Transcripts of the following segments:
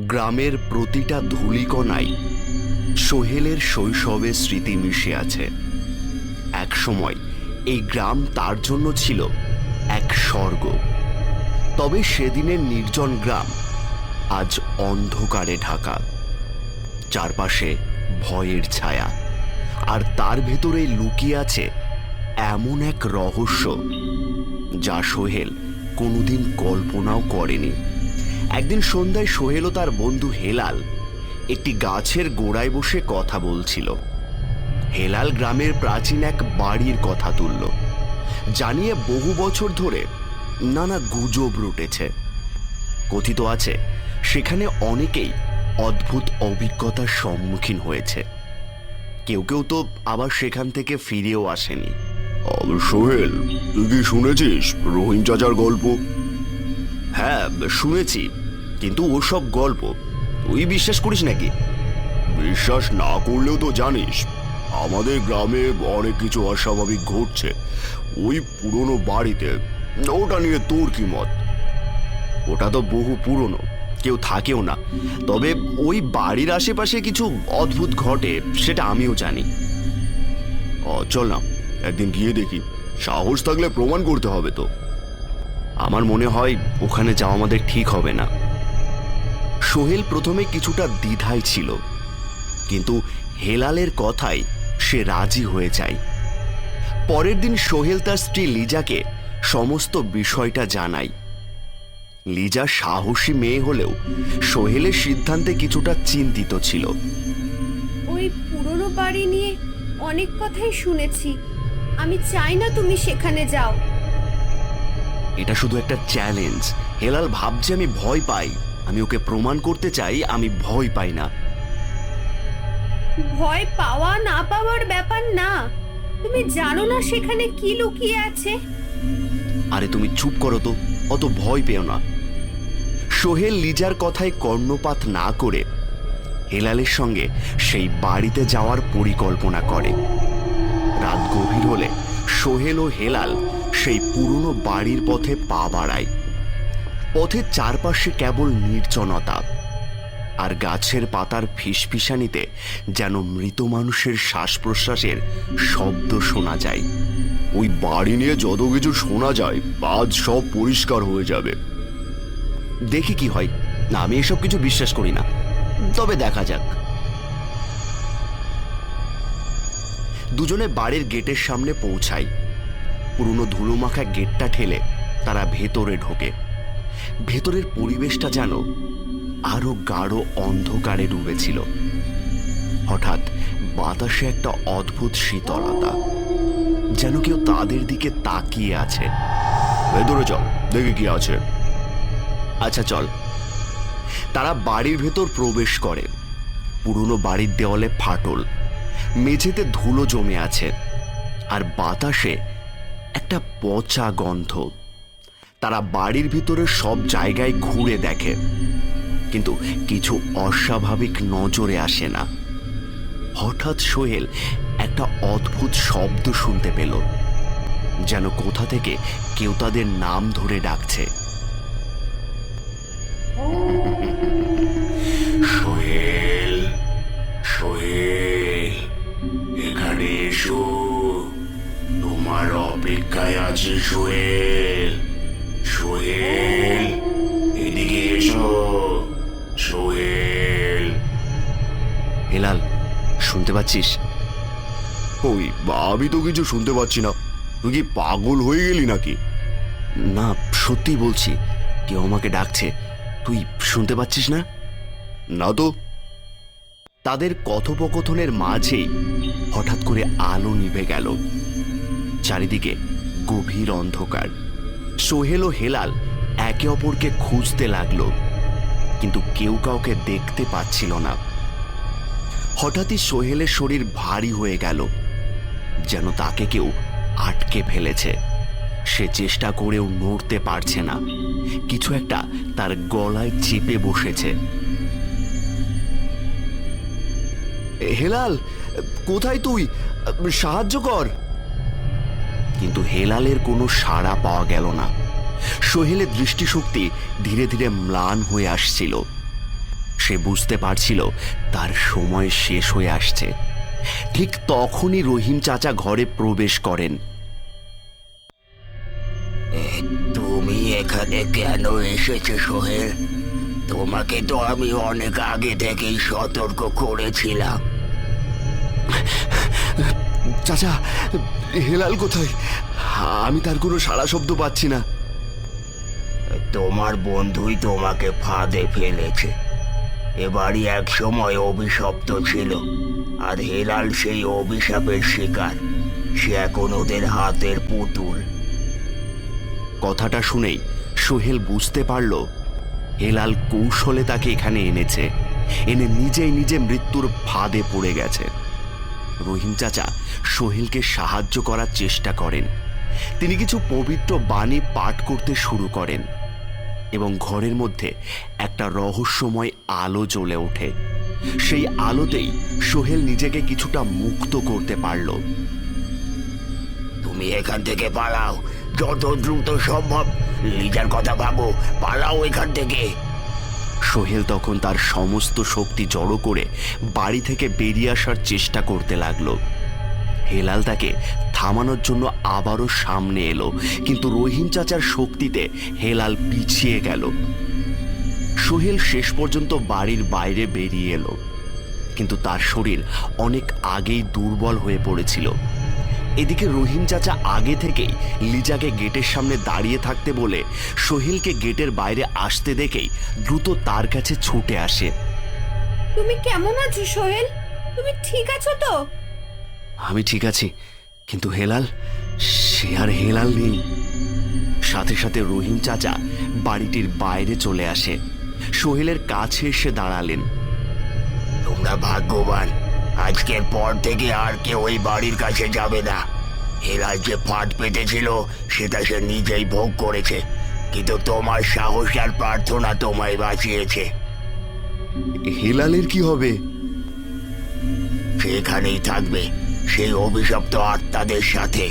গ্রামের প্রতিটা ধূলিকণায় সোহেলের শৈশবের স্মৃতি মিশে আছে। এক সময় এই গ্রাম তার জন্য ছিল এক স্বর্গ। তবে সেদিনের নির্জন গ্রাম আজ অন্ধকারে ঢাকা। চারপাশে ভয়ের ছায়া। আর তার ভেতরে লুকিয়ে আছে এমন এক রহস্য যা সোহেল কোনোদিন কল্পনাও করেনি। একদিন সন্ধ্যায় সোহেল ও তার বন্ধু হেলাল একটি গাছের গোড়ায় বসে কথা বলছিল। হেলাল গ্রামের প্রাচীন এক বাড়ির কথা তুলল, জানিয়ে বহু বছর ধরে নানা গুজব রুটেছে। কথিত আছে, সেখানে অনেকেই অদ্ভুত অভিজ্ঞতার সম্মুখীন হয়েছে। কেউ কেউ তো আবার সেখান থেকে ফিরেও আসেনি। সোহেল, তুই কি শুনেছিস রহিম চাচার গল্প? হ্যাঁ শুনেছি। কিন্তু ওসব গল্প তুই বিশ্বাস করিস নাকি? বিশ্বাস না করলেও তো জানিস, আমাদের গ্রামে অনেক কিছু অস্বাভাবিক ঘটছে। ওই পুরনো বাড়িতে, ওটা নিয়ে তোর কি মত? ওটা তো বহু পুরনো, কেউ থাকেও না। তবে ওই বাড়ির আশেপাশে কিছু অদ্ভুত ঘটে, সেটা আমিও জানি। চল না, একদিন গিয়ে দেখি। সাহস থাকলে প্রমাণ করতে হবে তো। আমার মনে হয় ওখানে যাওয়া আমাদের ঠিক হবে না। সোহেল প্রথমে কিছুটা দ্বিধায় ছিল, কিন্তু হেলালের কথাই সে রাজি হয়ে যায়। পরের দিন সোহেল তার স্ত্রী লিজাকে সমস্ত বিষয়টা জানায়। লিজা সাহসী মেয়ে হলেও সোহেলের সিদ্ধান্তে কিছুটা চিন্তিত ছিল। ওই পুরনো বাড়ি নিয়ে অনেক কথাই শুনেছি। আমি চাই না তুমি সেখানে যাও। এটা শুধু একটা চ্যালেঞ্জ হেলাল ভাবছে আমি ভয় পাই। আমি ওকে প্রমাণ করতে চাই আমি ভয় পাই না। ভয় পাওয়া না পাওয়ার ব্যাপার না। তুমি জানো না সেখানে কি লুকিয়ে আছে? আরে তুমি চুপ করো তো অত ভয় পেও না। সোহেল লিজার কথায় কর্ণপাত না করে হেলালের সঙ্গে সেই বাড়িতে যাওয়ার পরিকল্পনা করে। রাত গভীর হলে সোহেল ও হেলাল সেই পুরনো বাড়ির পথে পা বাড়ায়। পথের চারপাশে কেবল নির্জনতা আর গাছের পাতার ফিসফিসানিতে যেন মৃত মানুষের শ্বাস প্রশ্বাসের শব্দ শোনা যায়। ওই বাড়ি নিয়ে যত কিছু শোনা যায়, আজ সব পরিষ্কার হয়ে যাবে। দেখি কি হয়। না, আমি এসব কিছু বিশ্বাস করি না। তবে দেখা যাক। দুজনে বাড়ির গেটের সামনে পৌঁছায়। পুরনো ধুলোমাখা গেটটা ঠেলে তারা ভেতরে ঢোকে। ভেতরের পরিবেশটা যেন আরও গাঢ় অন্ধকারে ডুবেছিল। হঠাৎ বাতাসে একটা অদ্ভুত শীতলতা, যেন কেউ তাদের দিকে তাকিয়ে আছে। ভেতরে চল, দেখি কি আছে। আচ্ছা চল। তারা বাড়ির ভেতর প্রবেশ করে। পুরনো বাড়ির দেওয়ালে ফাটল। মেঝেতে ধুলো জমে আছে। আর বাতাসে একটা পচা গন্ধ। তারা বাড়ির ভিতরে সব জায়গায় ঘুরে দেখে। কিন্তু কিছু অস্বাভাবিক নজরে আসে না। হঠাৎ সোহেল একটা অদ্ভুত শব্দ শুনতে পেল, যেন কোথা থেকে কেউ তাদের নাম ধরে ডাকছে। অপেক্ষায় সোহেল সোহেল এদিকে এসো সোহেল হেলাল শুনতে পাচ্ছিস? ওই আমি তো কিছু শুনতে পাচ্ছি না। তুই কি পাগল হয়ে গেলি নাকি? না সত্যি বলছি কেউ আমাকে ডাকছে। তুই শুনতে পাচ্ছিস না? না তো। তাদের কথোপকথনের মাঝেই হঠাৎ করে আলো নিভে গেল। চারিদিকে গভীর অন্ধকার। সোহেল ও হেলাল একে অপরকে খুঁজতে লাগল, কিন্তু কেউ কাউকে দেখতে পাচ্ছিল না। হঠাৎই সোহেলের শরীর ভারী হয়ে গেল, যেন তাকে কেউ আটকে ফেলেছে। সে চেষ্টা করেও নড়তে পারছে না। কিছু একটা তার গলায় চেপে বসেছে। হেলাল, কোথায় তুই? সাহায্য কর। কিন্তু হেলালের কোনো সাড়া পাওয়া গেল না। সোহেলের দৃষ্টিশক্তি ধীরে ধীরে ম্লান হয়ে আসছিল। সে বুঝতে পারছিল তার সময় শেষ হয়ে আসছে। ঠিক তখনই রহিম চাচা ঘরে প্রবেশ করেন। তুমি এখানে কেন এসেছে সোহেল? তোমাকে তো আমি অনেক আগে থেকেই সতর্ক করেছিলাম। চাচা হেলাল কোথায়? আমি তার কোনো সারা শব্দ পাচ্ছি না। তোমার বন্ধুই তোমাকে ফাঁদে ফেলেছে। এবারই এক সময় অভিশপ্ত ছিল আর হেলাল সেই অভিশাপের শিকার। সে এখন ওদের হাতের পুতুল। কথাটা শুনেই সোহেল বুঝতে পারল হেলাল কৌশলে তাকে এখানে এনেছে। এনে নিজেই নিজে মৃত্যুর ফাঁদে পড়ে গেছে। রহিম চাচা সোহেলকে সাহায্য করার চেষ্টা করেন। তিনি কিছু পবিত্র বাণী পাঠ করতে শুরু করেন এবং ঘরের মধ্যে একটা রহস্যময় আলো জ্বলে ওঠে। সেই আলোতেই সোহেল নিজেকে কিছুটা মুক্ত করতে পারল। তুমি এখান থেকে পালাও, যত দ্রুত সম্ভব। লিজার কথা ভাবো, পালাও এখান থেকে। সোহেল তখন তার সমস্ত শক্তি জড়ো করে বাড়ি থেকে বেরিয়ে আসার চেষ্টা করতে লাগল। হেলাল তাকে থামানোর জন্য আবারও সামনে এলো, কিন্তু রহিম চাচার শক্তিতে হেলাল পিছিয়ে গেল। সোহেল শেষ পর্যন্ত বাড়ির বাইরে বেরিয়ে এলো, কিন্তু তার শরীর অনেক আগেই দুর্বল হয়ে পড়েছিল। এদিকে রহিম চাচা আগে থেকেই লিজাকে গেটের সামনে দাঁড়িয়ে থাকতে বলে সোহেলকে গেটের বাইরে আসতে দেখেই দ্রুত তার কাছে ছুটে আসে। তুমি কেমন আছো সোহেল? তুমি ঠিক আছো তো? আমি ঠিক আছি কিন্তু হেলাল সে আর হেলাল নেই। সাথে সাথে রহিম চাচা বাড়িটির বাইরে চলে আসে। সোহেলের কাছে এসে দাঁড়ালেন। তোমরা ভাগ্যবান আজকের পর থেকে আর কেউ ওই বাড়ির কাছে যাবে না। হেলাল যে ফাঁদ পেতেছিল সেটা সে নিজেই ভোগ করেছে। কিন্তু তোমার সাহস আর প্রার্থনা তোমায় বাঁচিয়েছে। হেলালের কি হবে? সেখানেই থাকবে সেই অভিশপ্ত আত্মাদের সাথে।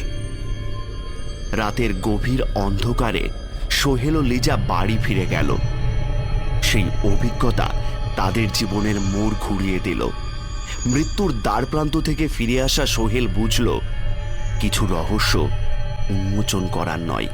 রাতের গভীর অন্ধকারে সোহেল ও লিজা বাড়ি ফিরে গেল। সেই অভিজ্ঞতা তাদের জীবনের মোড় ঘুরিয়ে দিল। মৃত্যুর দ্বারপ্রান্ত থেকে ফিরে আসা সোহেল বুঝল কিছু রহস্য উন্মোচন করার নয়।